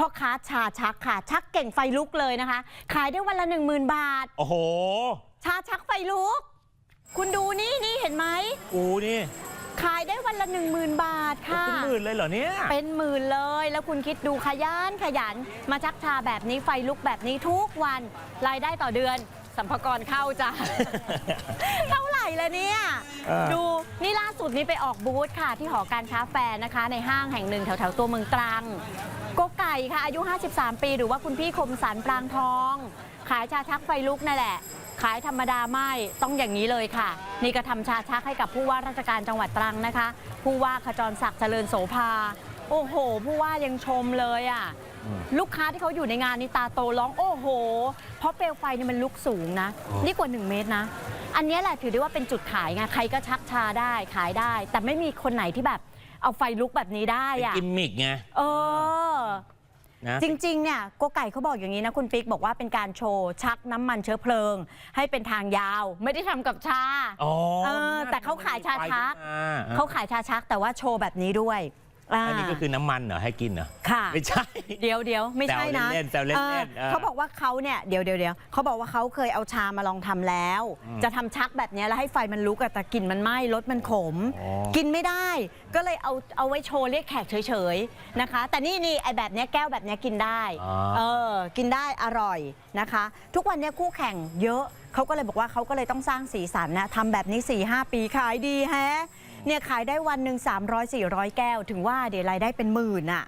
พ่อค้าชาชักค่ะ ชักเก่งไฟลุกเลยนะคะ ขายได้วันละ 1 0,000 บาท โอ้โห ชาชักไฟลุก คุณดูนี่นี่เห็นไหม กูนี่ ขายได้วันละ 1 0,000 บาทค่ะ เป็นหมื่นเลยเหรอเนี่ย เป็นหมื่นเลย แล้วคุณคิดดูขยันขยัน มาชักชาแบบนี้ไฟลุกแบบนี้ทุกวัน รายได้ต่อเดือนสัมภากระเข้าจ้ะ เท่าไหร่ละเนี่ยเออดูนี่ล่าสุดนี้ไปออกบูธค่ะ ที่หอการค้าแฟร์นะคะ ในห้างแห่งหนึ่งแถวๆตัวเมืองตรัง โกไก่ค่ะอายุ 53 ปี หรือว่าคุณพี่คมสันปรางทอง ขายชาชักไฟลุกนั่นแหละ ขายธรรมดาไม่ต้องอย่างนี้เลยค่ะ นี่ก็ทำชาชักให้กับผู้ว่าราชการจังหวัดตรังนะคะ ผู้ว่าขจรศักดิ์เจริญโสภา โอ้โห ผู้ว่ายังชมเลยอะอืมลูกค้าที่เขาอยู่ในงานนี่ตาโตร้องโอ้โห เพราะเปลวไฟนี่มันลุกสูงนะอ๋อนี่กว่า 1 เมตรนะ อันเนี้ยแหละถือได้ว่าเป็นจุดขายไงใครก็ชักชาได้ขายได้ แต่ไม่มีคนไหนที่แบบเอาไฟลุกแบบนี้ได้เป็นอะกิมมิกไง เออ นะ จริงๆ เนี่ยโกไก่เขาบอกอย่างนี้นะ คุณปิ๊กบอกว่าเป็นการโชว์ชักน้ำมันเชื้อเพลิง ให้เป็นทางยาว ไม่ได้ทำกับชา อ๋อเออแต่เขาขายชาชักไฟขึ้นมาเขาขายชาชักแต่ว่าโชว์แบบนี้ด้วยา อันนี้ก็คือน้ำมันเหรอให้กินเหรอ ค่ะ ไม่ใช่ เดี๋ยวเดี๋ยวไม่ใช่นะแซวเล่นๆแซวเล่นๆออเออเขาบอกว่าเขาเนี่ยเดี๋ยวเดี๋ยวเดี๋ยวเขาบอกว่าเขาเคยเอาชามาลองทำแล้ว อืมจะทำชักแบบเนี้ยแล้วให้ไฟมันลุกอะแต่กลิ่นมันไหม้รสมันขม อ๋อ กินไม่ได้ ก็เลยเอาเอาไว้โชว์เรียกแขกเฉยๆนะคะ แต่นี่นี่ไอแบบเนี้ยแก้วแบบเนี้ยกินได้อ๋อเออ กินได้อร่อยนะคะ ทุกวันเนี้ยคู่แข่งเยอะ เขาก็เลยบอกว่าเขาก็เลยต้องสร้างสีสันนะทำแบบนี้4-5ปีขายดีแฮะ เนี่ยขายได้วันหนึ่ง300-400 แก้ว ถึงว่าเดี๋ยวรายได้เป็นหมื่นอะ